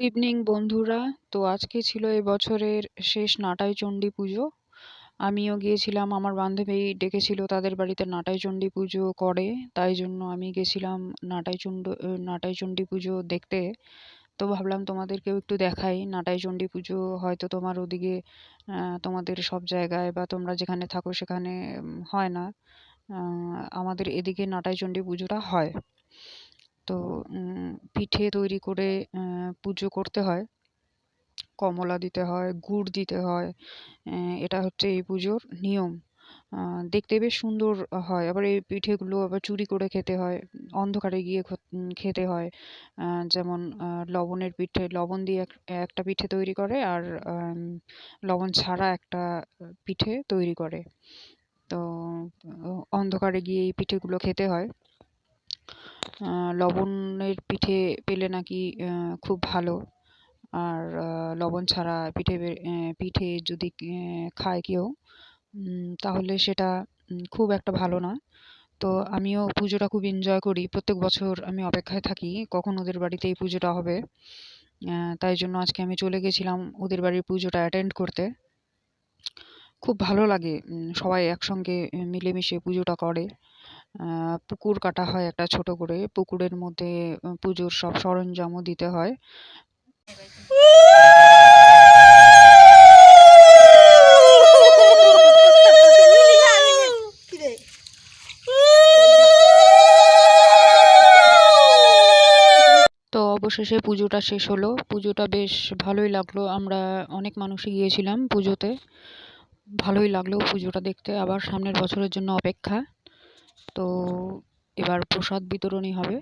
Evening বন্ধুরা। তো আজকে ছিল এই বছরের শেষ নাটাই চণ্ডী পুজো। আমিও গিয়েছিলাম, আমার বান্ধবী ডেকেছিল তাদের বাড়িতে নাটাই চণ্ডী পুজো করে। তাই জন্য আমি গেছিলাম নাটাই চণ্ড নাটাই চণ্ডী পুজো দেখতে। তো ভাবলাম তোমাদেরকেও একটু দেখাই। নাটাই চণ্ডী পুজো হয়তো তোমার ওদিকে তোমাদের সব জায়গায় বা তোমরা যেখানে থাকো সেখানে হয় না। আমাদের এদিকে নাটাই চণ্ডী পুজোটা হয়। তো পিঠে তৈরি করে পুজো করতে হয়। কমলা দিতে হয়, গুড় দিতে হয় এটা হচ্ছে এই পুজোর নিয়ম। দেখতে বেশ সুন্দর হয়। আবার এই পিঠেগুলো আবার চুরি করে খেতে হয়, অন্ধকারে গিয়ে খেতে হয়। যেমন লবণের পিঠে, লবণ দিয়ে একটা পিঠে তৈরি করে আর লবণ ছাড়া একটা পিঠে তৈরি করে। তো, অন্ধকারে গিয়ে এই পিঠেগুলো খেতে হয়। লবণের পিঠে পেলে নাকি খুব ভালো। আর লবণ ছাড়া পিঠে পিঠে যদি খায় কেউ তাহলে সেটা খুব একটা ভালো না। তো আমিও পুজোটা খুব এনজয় করি। প্রত্যেক বছর আমি অপেক্ষায় থাকি, কখন ওদের বাড়িতে এই পুজোটা হবে। তাই জন্য আজকে আমি চলে গেছিলাম ওদের বাড়ির পুজোটা অ্যাটেন্ড করতে। খুব ভালো লাগে। সবাই একসঙ্গে মিলেমিশে পুজোটা করে। পুকুর কাটা হয় একটা ছোট করে। পুকুরের মধ্যে পুজোর সব সরঞ্জামও দিতে হয়। অবশেষে পুজোটা শেষ হলো। পুজোটা বেশ ভালোই লাগল। আমরা অনেক মানুষই গিয়েছিলাম পুজোতে। ভালোই লাগল পুজোটা দেখতে। আবার সামনের বছরের জন্য অপেক্ষা। তো এবার প্রসাদ বিতরণী হবে।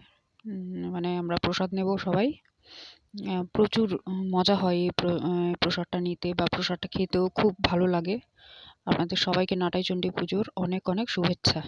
মানে আমরা প্রসাদ নেব সবাই। প্রচুর মজা হয় এই প্রসাদটা নিতে বা প্রসাদটা খেতেও। খুব ভালো লাগে। আপনাদের সবাইকে নাটাই চণ্ডী পুজোর অনেক অনেক শুভেচ্ছা।